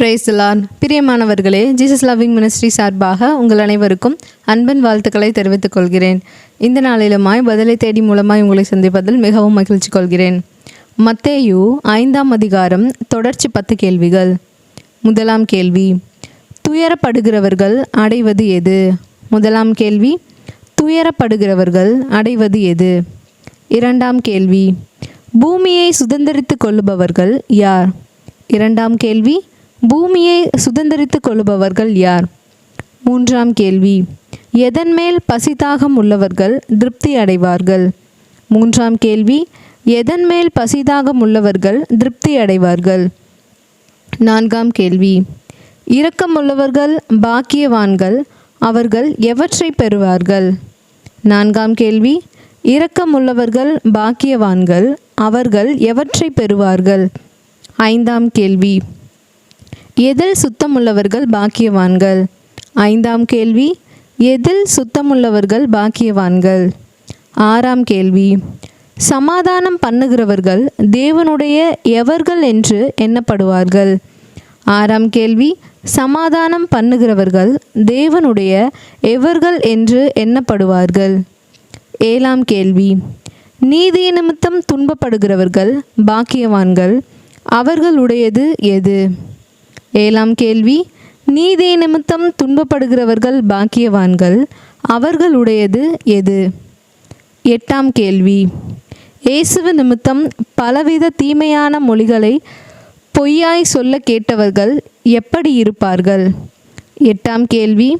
Price பிரியமானவர்களே Jesus loving ministry சார்பாக உங்கள் அனைவருக்கும் அன்பன் வாழ்த்துக்களை தெரிவித்துக் கொள்கிறேன். இந்த நாளிலுமாய் பதிலை தேடி மூலமாய் உங்களை சந்திப்பதில் மிகவும் மகிழ்ச்சி கொள்கிறேன். மத்தேயு ஐந்தாம் அதிகாரம் தொடர்ச்சி பத்து கேள்விகள். முதலாம் கேள்வி துயரப்படுகிறவர்கள் அடைவது எது? முதலாம் கேள்வி துயரப்படுகிறவர்கள் அடைவது எது? இரண்டாம் கேள்வி பூமியை சுதந்திரித்து கொள்ளுபவர்கள் யார்? இரண்டாம் கேள்வி பூமியை சுதந்திரித்துக் கொள்பவர்கள் யார்? மூன்றாம் கேள்வி. எதன் மேல் பசிதாகம் உள்ளவர்கள் திருப்தி அடைவார்கள்? மூன்றாம் கேள்வி. எதன் மேல் பசிதாகம் உள்ளவர்கள் திருப்தி அடைவார்கள்? நான்காம் கேள்வி. இரக்கமுள்ளவர்கள் பாக்கியவான்கள் அவர்கள் எவற்றை பெறுவார்கள்? நான்காம் கேள்வி. இரக்கமுள்ளவர்கள் பாக்கியவான்கள் அவர்கள் எவற்றை பெறுவார்கள்? ஐந்தாம் கேள்வி. எதில் சுத்தமுள்ளவர்கள் பாக்கியவான்கள்? ஐந்தாம் கேள்வி எதில் சுத்தமுள்ளவர்கள் பாக்கியவான்கள்? ஆறாம் கேள்வி சமாதானம் பண்ணுகிறவர்கள் தேவனுடைய எவர்கள் என்று எண்ணப்படுவார்கள்? ஆறாம் கேள்வி சமாதானம் பண்ணுகிறவர்கள் தேவனுடைய எவர்கள் என்று எண்ணப்படுவார்கள்? ஏழாம் கேள்வி நீதி நிமித்தம் துன்பப்படுகிறவர்கள் பாக்கியவான்கள் அவர்களுடையது எது? ஏழாம் கேள்வி நீதி நிமித்தம் துன்பப்படுகிறவர்கள் பாக்கியவான்கள் அவர்களுடையது எது? எட்டாம் கேள்வி இயேசுவ நிமித்தம் பலவித தீமையான மொழிகளை பொய்யாய் சொல்ல கேட்டவர்கள் எப்படி இருப்பார்கள்? எட்டாம் கேள்வி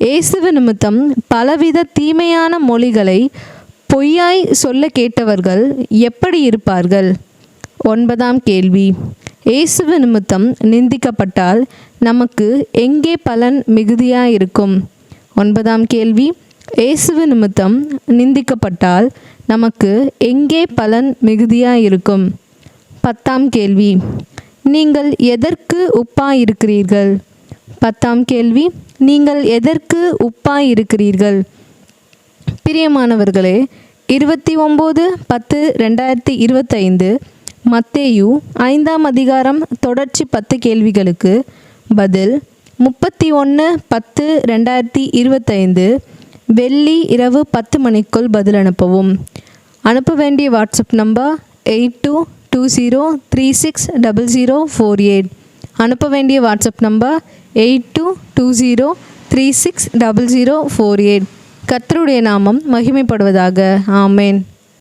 இயேசுவ நிமித்தம் பலவித தீமையான மொழிகளை பொய்யாய் சொல்ல கேட்டவர்கள் எப்படி இருப்பார்கள்? ஒன்பதாம் கேள்வி இயேசுவ நிமித்தம் நிந்திக்கப்பட்டால் நமக்கு எங்கே பலன் மிகுதியாயிருக்கும்? ஒன்பதாம் கேள்வி. இயேசுவ நிமித்தம் நிந்திக்கப்பட்டால் நமக்கு எங்கே பலன் மிகுதியாயிருக்கும்? பத்தாம் கேள்வி. நீங்கள் எதற்கு உப்பாயிருக்கிறீர்கள்? பத்தாம் கேள்வி. நீங்கள் எதற்கு உப்பாயிருக்கிறீர்கள்? பிரியமானவர்களே இருபத்தி ஒம்பது பத்து ரெண்டாயிரத்தி இருபத்தைந்து மத்தேயு ஐந்தாம் அதிகாரம் தொடர்ச்சி பத்து கேள்விகளுக்கு பதில் முப்பத்தி ஒன்று பத்து ரெண்டாயிரத்தி இருபத்தைந்து வெள்ளி இரவு பத்து மணிக்குள் பதில் அனுப்பவும். அனுப்ப வேண்டிய WhatsApp number eight two two zero three six double zero four eight. அனுப்ப வேண்டிய WhatsApp number eight two two zero three six double zero four eight. கத்தருடைய நாமம் மகிமைப்படுவதாக. ஆமேன்.